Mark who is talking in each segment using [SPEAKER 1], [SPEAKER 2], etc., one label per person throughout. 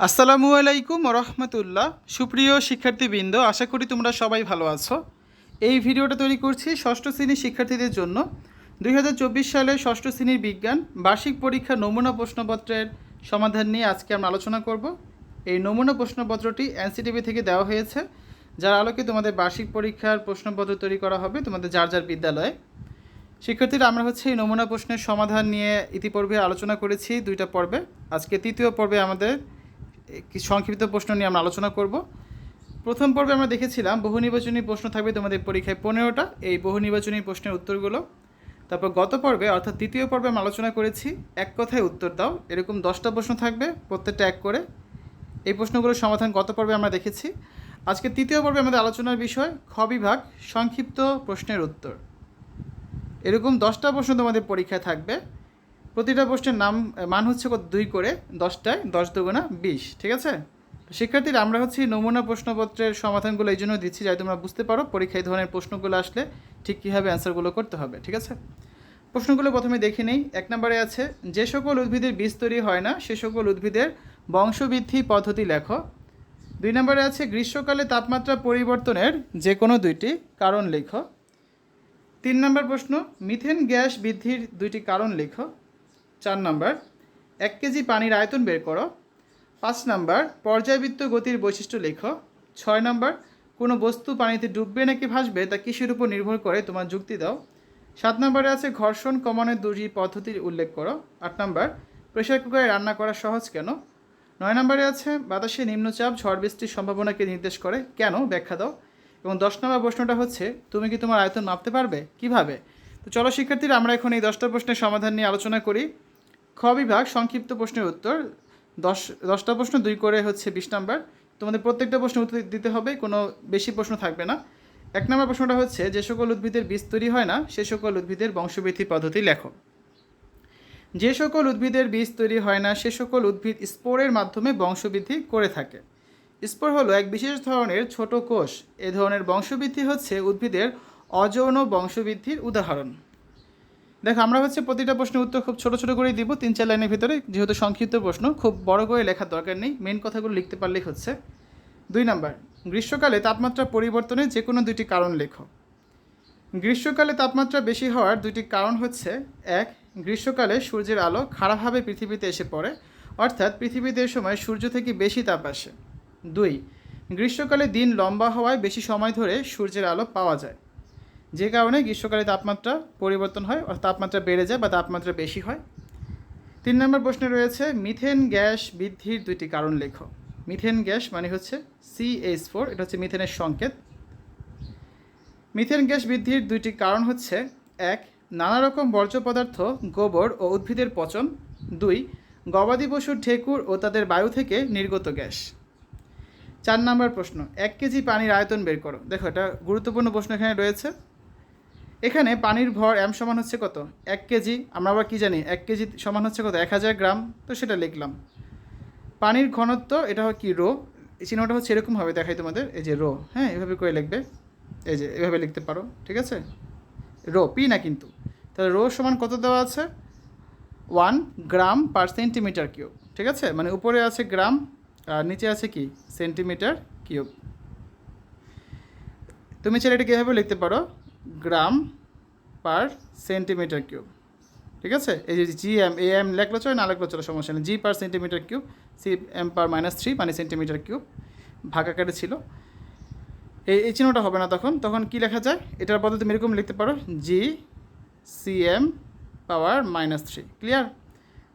[SPEAKER 1] আসসালামু আলাইকুম রহমতুল্লাহ। সুপ্রিয় শিক্ষার্থীবৃন্দ, আশা করি তোমরা সবাই ভালো আছো। এই ভিডিওটা তৈরি করছি ষষ্ঠ শ্রেণির শিক্ষার্থীদের জন্য। দুই হাজার চব্বিশ সালে ষষ্ঠ শ্রেণির বিজ্ঞান, বার্ষিক পরীক্ষা নমুনা প্রশ্নপত্রের সমাধান নিয়ে আজকে আমরা আলোচনা করব। এই নমুনা প্রশ্নপত্রটি এনসিটিভি থেকে দেওয়া হয়েছে। যার আলোকে তোমাদের বার্ষিক পরীক্ষার প্রশ্নপত্র তৈরি করা হবে তোমাদের যার যার বিদ্যালয়ে। শিক্ষার্থীরা, আমরা হচ্ছে এই নমুনা প্রশ্নের সমাধান নিয়ে ইতিপূর্বে আলোচনা করেছি দুইটা পর্বে। আজকে তৃতীয় পর্বে আমাদের কিছু সংক্ষিপ্ত প্রশ্ন নিয়ে আমরা আলোচনা করব। প্রথম পর্বে আমরা দেখেছিলাম, বহু নির্বাচনী প্রশ্ন থাকবে তোমাদের পরীক্ষায় পনেরোটা। এই বহু নির্বাচনী প্রশ্নের উত্তরগুলো। তারপর গত পর্বে, অর্থাৎ তৃতীয় পর্বে আমরা আলোচনা করেছি, এক কথায় উত্তর দাও। এরকম দশটা প্রশ্ন থাকবে, প্রত্যেকটা এক করে। এই প্রশ্নগুলোর সমাধান গত পর্বে আমরা দেখেছি। আজকে তৃতীয় পর্বে আমাদের আলোচনার বিষয়, খ বিভাগ, সংক্ষিপ্ত প্রশ্নের উত্তর। এরকম দশটা প্রশ্ন তোমাদের পরীক্ষায় থাকবে। প্রতিটা প্রশ্নের নাম মান হচ্ছে কত? দুই করে, দশটায়, দশ দুগুণা বিশ, ঠিক আছে? শিক্ষার্থীরা, আমরা হচ্ছে নমুনা প্রশ্নপত্রের সমাধানগুলো এই জন্য দিচ্ছি যাতে তোমরা বুঝতে পারো পরীক্ষায় ধরনের প্রশ্নগুলো আসলে ঠিক কীভাবে অ্যান্সারগুলো করতে হবে, ঠিক আছে? প্রশ্নগুলো প্রথমে দেখে নেই। এক নম্বরে আছে, যে সকল উদ্ভিদের বীজ তৈরি হয় না, সে সকল উদ্ভিদের বংশবৃদ্ধি পদ্ধতি লেখো। দুই নম্বরে আছে, গ্রীষ্মকালে তাপমাত্রা পরিবর্তনের যে কোনো দুইটি কারণ লেখো। তিন নম্বর প্রশ্ন, মিথেন গ্যাস বৃদ্ধির দুইটি কারণ লেখো। চার নম্বর, এক কেজি পানির আয়তন বের করো। পাঁচ নম্বর, পর্যায়বৃত্ত গতির বৈশিষ্ট্য লেখো। ছয় নম্বর, কোনো বস্তু পানিতে ডুববে নাকি ভাসবে তা কিসের উপর নির্ভর করে তোমার যুক্তি দাও। সাত নম্বরে আছে ঘর্ষণ কমানোর দুটি পদ্ধতির উল্লেখ করো। আট নম্বর প্রেশার কুকারে রান্না করা সহজ কেন? নয় নম্বরে আছে, বাতাসে নিম্নচাপ, ঝড় বৃষ্টির সম্ভাবনাকে নির্দেশ করে কেন? ব্যাখ্যা দাও। এবং দশ নম্বর প্রশ্নটা হচ্ছে, তুমি কি তোমার আয়তন মাপতে পারবে? কীভাবে? তো চলো শিক্ষার্থীরা, আমরা এখন এই দশটা প্রশ্নের সমাধান নিয়ে আলোচনা করি। খ বিভাগ, সংক্ষিপ্ত প্রশ্নের উত্তর। দশ, দশটা প্রশ্ন, দুই করে হচ্ছে বিশ নাম্বার। তোমাদের প্রত্যেকটা প্রশ্ন উত্তর দিতে হবে, কোনো বেশি প্রশ্ন থাকবে না। এক নম্বর প্রশ্নটা হচ্ছে, যে সকল উদ্ভিদের বীজ তৈরি হয় না, সে সকল উদ্ভিদের বংশবৃদ্ধি পদ্ধতি লেখো। যে সকল উদ্ভিদের বীজ তৈরি হয় না, সে সকল উদ্ভিদ স্পোরের মাধ্যমে বংশবৃদ্ধি করে থাকে। স্পোর হলো এক বিশেষ ধরনের ছোট কোষ। এ ধরনের বংশবৃদ্ধি হচ্ছে উদ্ভিদের অযৌন বংশবৃদ্ধির উদাহরণ। দেখো, আমরা হচ্ছে প্রতিটা প্রশ্নের উত্তর খুব ছোট ছোট করেই দিব, তিন চার লাইনের ভিতরে। যেহেতু সংক্ষিপ্ত প্রশ্ন, খুব বড় করে লেখার দরকার নেই। মেন কথাগুলো লিখতে পারলেই হচ্ছে। দুই নাম্বার, গ্রীষ্মকালে তাপমাত্রা পরিবর্তনের যে কোনো দুইটি কারণ লেখো। গ্রীষ্মকালে তাপমাত্রা বেশি হওয়ার দুইটি কারণ হচ্ছে, এক, গ্রীষ্মকালে সূর্যের আলো খারাপভাবে পৃথিবীতে এসে পড়ে, অর্থাৎ পৃথিবীতে সময় সূর্য থেকে বেশি তাপ আসে। দুই, গ্রীষ্মকালে দিন লম্বা হওয়ায় বেশি সময় ধরে সূর্যের আলো পাওয়া যায়। যে কারণে গ্রীষ্মকালে তাপমাত্রা পরিবর্তন হয় তাপমাত্রা বেড়ে যায় বা তাপমাত্রা বেশি হয়। তিন নম্বর প্রশ্নে রয়েছে, মিথেন গ্যাস বৃদ্ধির দুইটি কারণ লেখো। মিথেন গ্যাস মানে হচ্ছে সিএইচ ফোর, এটা হচ্ছে মিথেনের সংকেত। মিথেন গ্যাস বৃদ্ধির দুইটি কারণ হচ্ছে, এক, নানা রকম বর্জ্য পদার্থ, গোবর ও উদ্ভিদের পচন। দুই, গবাদি পশুর ঢেকুর ও তাদের বায়ু থেকে নির্গত গ্যাস। চার নম্বর প্রশ্ন, এক কেজি পানির আয়তন বের করো। দেখো, এটা গুরুত্বপূর্ণ প্রশ্ন এখানে রয়েছে। এখানে পানির ভর এম সমান হচ্ছে কত? এক কেজি। আমরা আবার কী জানি? এক কেজি সমান হচ্ছে কত? এক হাজার গ্রাম। তো সেটা লিখলাম। পানির ঘনত্ব, এটা কি? রো। চিহ্নটা হচ্ছে এরকম হবে দেখাই তোমাদের। এই যে রো। হ্যাঁ এভাবে করে লিখবে। এই যে, এভাবে লিখতে পারো। ঠিক আছে? রো, পি না কিন্তু। তাহলে রো সমান কত দেওয়া আছে? One gram per centimetre cube. ঠিক আছে? মানে উপরে আছে গ্রাম, আর নিচে আছে কি? Centimetre cube. তুমি চাইলে এটা কীভাবে লিখতে পারো? Gram per centimetre cube. ঠিক আছে? এই যে জি এম, এ এম লেখলো চলে, না লেখলো চলো, সমস্যা নেই। G per centimetre cube, c m per minus three মানে সেন্টিমিটার কিউব ভাগ আকারে ছিল। এই এই চিহ্নটা হবে না তখন। তখন কি লেখা যায়? এটার বদলে তুমি এরকম লিখতে পারো। G, c m power minus three. Clear?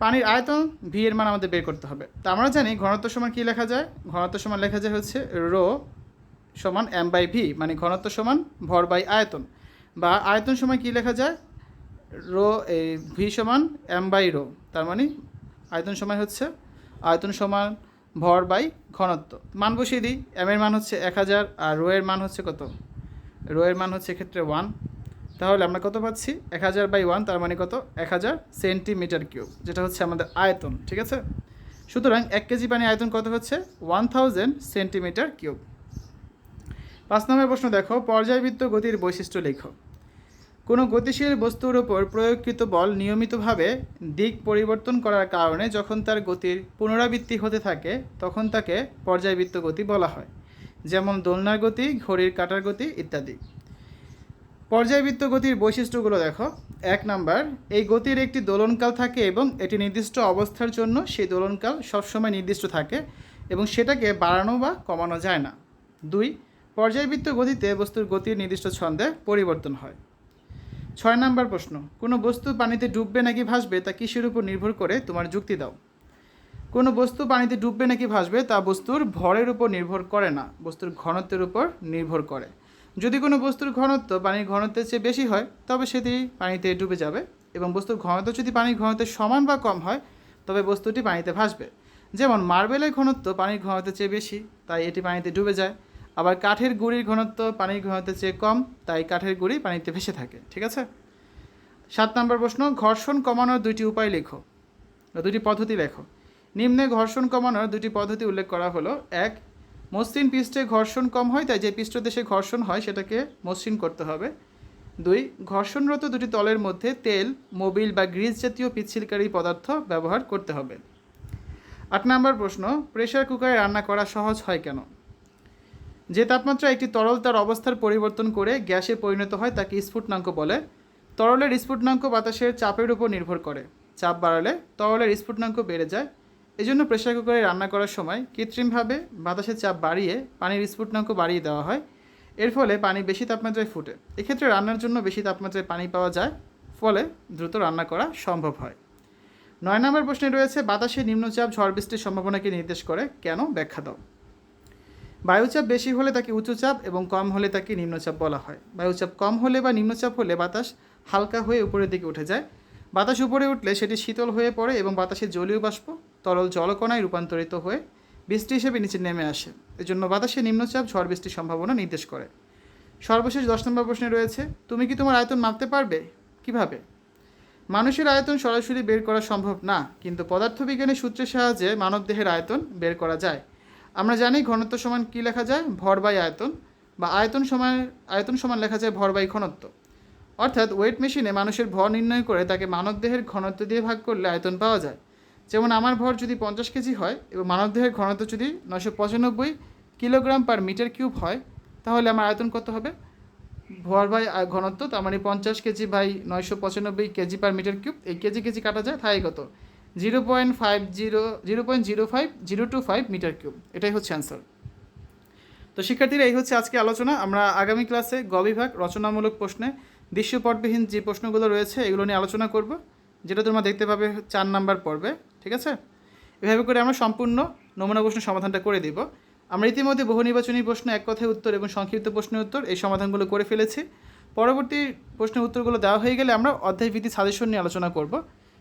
[SPEAKER 1] পানির আয়তন ভি এর মান আমাদের বের করতে হবে। তা আমরা জানি, ঘনত্ব সমান কী লেখা যায়? ঘনত্ব সমান লেখা যায় হচ্ছে রো সমান এম বাই ভি মানে ঘনত্ব সমান ভর বাই আয়তন। বা আয়তন সমান কী লেখা যায়? রো এই ভি সমান এম বাই রো তার মানে আয়তন সময় হচ্ছে আয়তন সমান ভর বাই ঘনত্ব। মান বসিয়ে দিই এম এর মান হচ্ছে এক হাজার, আর রো এর মান হচ্ছে কত? রো এর মান হচ্ছে এক্ষেত্রে ওয়ান তাহলে আমরা কত পাচ্ছি? এক হাজার বাই ওয়ান তার মানে কত? এক হাজার সেন্টিমিটার কিউব যেটা হচ্ছে আমাদের আয়তন, ঠিক আছে? সুতরাং এক কেজি পানি আয়তন কত হচ্ছে? ওয়ান থাউজেন্ড সেন্টিমিটার কিউব পাঁচ নম্বর প্রশ্ন দেখো, পর্যায়বৃত্ত গতির বৈশিষ্ট্য লেখো। কোনো গতিশীল বস্তুর ওপর প্রয়োগকৃত বল নিয়মিতভাবে দিক পরিবর্তন করার কারণে যখন তার গতির পুনরাবৃত্তি হতে থাকে, তখন তাকে পর্যায়বৃত্ত গতি বলা হয়, যেমন দোলনার গতি, ঘড়ির কাঁটার গতি ইত্যাদি। পর্যায়বৃত্ত গতির বৈশিষ্ট্যগুলো দেখো। এক নাম্বার, এই গতির একটি দোলনকাল থাকে এবং এটি নির্দিষ্ট অবস্থার জন্য সেই দোলনকাল সবসময় নির্দিষ্ট থাকে এবং সেটাকে বাড়ানো বা কমানো যায় না। দুই পর্যায়বৃত্ত গতিতে বস্তুর গতির নির্দিষ্ট ছন্দে পরিবর্তন হয়। ছয় নাম্বার প্রশ্ন, কোনো বস্তু পানিতে ডুববে নাকি ভাসবে তা কিসের উপর নির্ভর করে তোমার যুক্তি দাও। কোনো বস্তু পানিতে ডুববে নাকি ভাসবে তা বস্তুর ভরের উপর নির্ভর করে না, বস্তুর ঘনত্বের উপর নির্ভর করে। যদি কোনো বস্তুর ঘনত্ব পানির ঘনত্বের চেয়ে বেশি হয়, তবে সেটি পানিতে ডুবে যাবে এবং বস্তুর ঘনত্ব যদি পানির ঘনত্বের সমান বা কম হয়, তবে বস্তুটি পানিতে ভাসবে। যেমন মার্বেলের ঘনত্ব পানির ঘনত্বের চেয়ে বেশি, তাই এটি পানিতে ডুবে যায়। আবার কাঠের গুঁড়ির ঘনত্ব পানির ঘনত্বের চেয়ে কম, তাই কাঠের গুঁড়ি পানিতে ভেসে থাকে, ঠিক আছে? সাত নম্বর প্রশ্ন, ঘর্ষণ কমানোর দুইটি উপায় লেখো দুটি পদ্ধতি লেখো। নিম্নে ঘর্ষণ কমানোর দুটি পদ্ধতি উল্লেখ করা হলো, এক, মসৃণ পৃষ্ঠে ঘর্ষণ কম হয়, তাই যে পৃষ্ঠদেশে ঘর্ষণ হয়, সেটাকে মসৃণ করতে হবে। দুই, ঘর্ষণরত দুটি তলের মধ্যে তেল, মোবিল বা গ্রিজ জাতীয় পিচ্ছিলকারী পদার্থ ব্যবহার করতে হবে। আট নম্বর প্রশ্ন প্রেশার কুকারে রান্না করা সহজ হয় কেন? যে তাপমাত্রা একটি তরল তার অবস্থার পরিবর্তন করে গ্যাসে পরিণত হয় তাকে স্ফুটনাঙ্ক বলে। তরলের স্ফুটনাঙ্ক বাতাসের চাপের উপর নির্ভর করে। চাপ বাড়ালে তরলের স্ফুটনাঙ্ক বেড়ে যায়। এজন্য প্রেশার কুকারে রান্না করার সময় কৃত্রিমভাবে বাতাসের চাপ বাড়িয়ে পানির স্ফুটনাঙ্ক বাড়িয়ে দেওয়া হয়। এর ফলে পানি বেশি তাপমাত্রায় ফুটে। এক্ষেত্রে রান্নার জন্য বেশি তাপমাত্রায় পানি পাওয়া যায়, ফলে দ্রুত রান্না করা সম্ভব হয়। নয় নম্বর প্রশ্নে রয়েছে, বাতাসে নিম্নচাপ ঝড় বৃষ্টির সম্ভাবনাকে নির্দেশ করে। কেন? ব্যাখ্যা দাও। বায়ুচাপ বেশি হলে তাকে উচ্চচাপ এবং কম হলে তাকে নিম্নচাপ বলা হয়। বায়ুচাপ কম হলে বা নিম্নচাপ হলে বাতাস হালকা হয়ে উপরের দিকে উঠে যায়। বাতাস উপরে উঠলে সেটি শীতল হয়ে পড়ে এবং বাতাসে জলীয় বাষ্প, তরল জলকণায় রূপান্তরিত হয়ে বৃষ্টি হিসেবে নিচে নেমে আসে। এজন্য বাতাসে নিম্নচাপ, ঝড় বৃষ্টির সম্ভাবনা নির্দেশ করে। সর্বশেষ দশ নম্বর প্রশ্নে রয়েছে, তুমি কি তোমার আয়তন মাপতে পারবে? কীভাবে? মানুষের আয়তন সরাসরি বের করা সম্ভব না, কিন্তু পদার্থবিজ্ঞানের সূত্রের সাহায্যে মানবদেহের আয়তন বের করা যায়। আমরা জানি ঘনত্ব সমান কী লেখা যায়? ভর বাই আয়তন। বা আয়তন সমান আয়তন সমান লেখা যায় ভর বাই ঘনত্ব। অর্থাৎ ওয়েট মেশিনে মানুষের ভর নির্ণয় করে তাকে মানবদেহের ঘনত্ব দিয়ে ভাগ করলে আয়তন পাওয়া যায়। যেমন আমার ভর যদি পঞ্চাশ কেজি হয়, এবং মানবদেহের ঘনত্ব যদি নশো পঁচানব্বই কিলোগ্রাম পার মিটার কিউব হয়, তাহলে আমার আয়তন কত হবে? ভর বাই ঘনত্ব, তার মানে পঞ্চাশ কেজি বাই নয়শো পঁচানব্বই কেজি পার মিটার কিউব। এই কেজি কেজি কাটা যায়, তাই কত? Zero point five zero zero point zero five, zero two five metre cube. এটাই হচ্ছে অ্যান্সার তো শিক্ষার্থীরা, এই হচ্ছে আজকে আলোচনা। আমরা আগামী ক্লাসে গ বিভাগ, রচনামূলক প্রশ্নে, দৃশ্যপটবিহীন যে প্রশ্নগুলো রয়েছে, এগুলো নিয়ে আলোচনা করব, যেটা তোমরা দেখতে পাবে চার নাম্বার পর্বে, ঠিক আছে? এভাবে করে আমরা সম্পূর্ণ নমুনা প্রশ্ন সমাধানটা করে দিব। আমরা ইতিমধ্যে বহু নির্বাচনী প্রশ্ন এক কথায় উত্তর এবং সংক্ষিপ্ত প্রশ্নের উত্তর, এই সমাধানগুলো করে ফেলেছি। পরবর্তী প্রশ্নের উত্তরগুলো দেওয়া হয়ে গেলে আমরা অধ্যায় ভিত্তিক সাজেশন নিয়ে আলোচনা করব।